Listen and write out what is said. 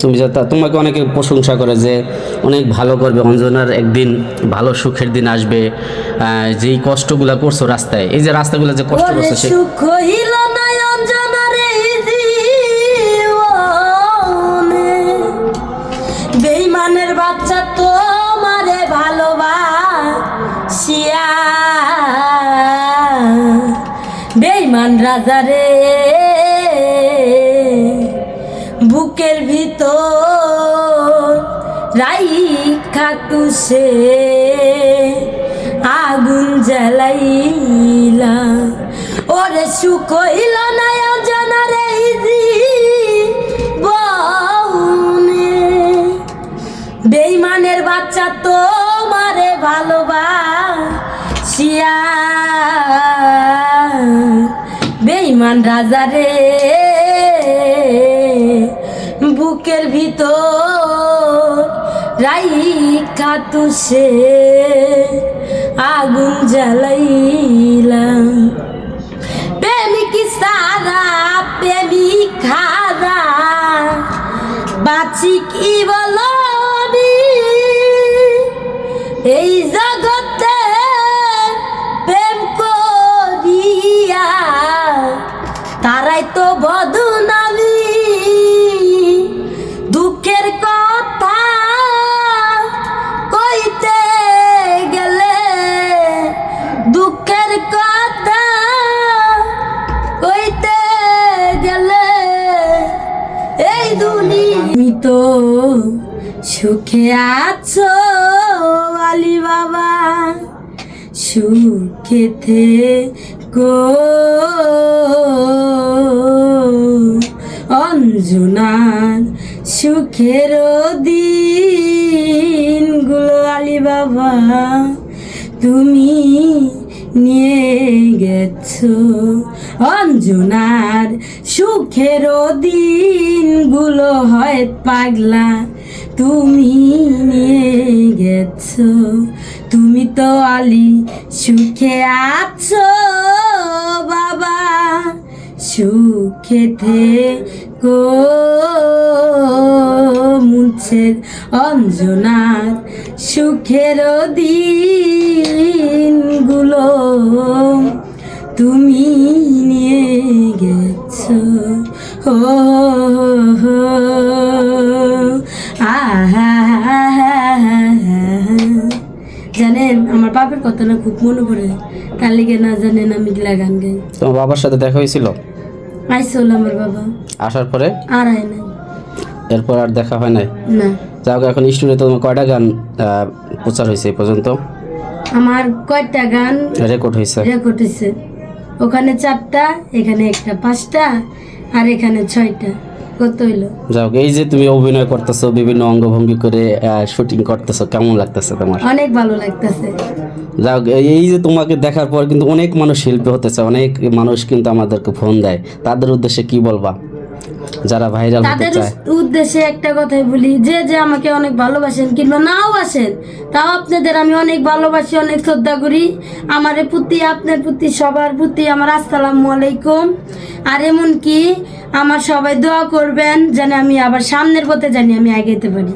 তুমি যে তোমাকে অনেকে প্রশংসা করে যে অনেক ভালো করবে। অঞ্জনার একদিন ভালো সুখের দিন আসবে। যেই কষ্টগুলা করছ রাস্তায় এই যে রাস্তাগুলো যে কষ্ট করছ সে। বেইমানের বাচ্চা তোমারে ভালোবাসিয়া। বেইমান রাজারে বুকের ভিতর রাই রাইখা তুষে আগুন জ্বালাইলা ওরে হইল না জানারে বনে বেইমানের বাচ্চা তো তোমারে ভালোবাসিয়া। বেইমান রাজারে বুকের ভিতর রাইখা তুষে আগুন জ্বালাইলাম প্রেমিক সারা প্রেমিক খারা বাঁচি কি বলো? এই জগতে প্রেম করিয়া, তারাই তো বদনামি সুখে আছো আলি বাবা সুখে কো অঞ্জনার সুখের দিনগুলো আলি বাবা তুমি নিয়ে গেছো। অঞ্জনার সুখের দিনগুলো হয় পাগলা। তুমি নিয়ে গেছো। তুমি তো আলি সুখে আছো বাবা। সুখে থেকো মুছের অঞ্জনার সুখের দিনগুলো তুমি নিয়ে গেছো। ও জানেন আমার বাপের কথা না খুব মনে পড়ে। তার লিগে না জানেন আমি গিলা গান গাই। তোমার বাবার সাথে দেখা হয়েছিল? আইসল আমার বাবা। আসার পরে? আর আয় নাই। এরপর আর দেখা হয় নাই? না। যাও এখন স্টুডিওতে তোমার কয়টা গান প্রচার হয়েছে এই পর্যন্ত? আমার কয়টা গান রেকর্ড হয়েছে। রেকর্ড হয়েছে। ওখানে চারটা এখানে একটা পাঁচটা আর এখানে ছয়টা। কত হইল? যাও এই যে তুমি অভিনয় করতেছো বিভিন্ন অঙ্গভঙ্গি করে শুটিং করতেছো কেমন লাগতেছে তোমার? অনেক ভালো লাগতেছে। যাও এই যে তোমাকে দেখার পর কিন্তু অনেক মানুষ শিল্পী হতেছে অনেক মানুষ কিন্তু আমাদেরকে ফোন দেয়। তাদের উদ্দেশ্যে কি বলবা? যারা ভাইরাল হতে তাদের চায়। উদ্দেশ্যে একটা কথাই বলি যে যে আমাকে অনেক ভালোবাসেন কিংবা নাও বাসেন তাও আপনাদের আমি অনেক ভালোবাসি অনেক শ্রদ্ধা করি। আমার প্রতি আপনার প্রতি সবার প্রতি আমার আসসালামু আলাইকুম। আর এমন কি আমার সবাই দোয়া করবেন যেন আমি আবার সামনের পথে জানি আমি আগাইতে পারি।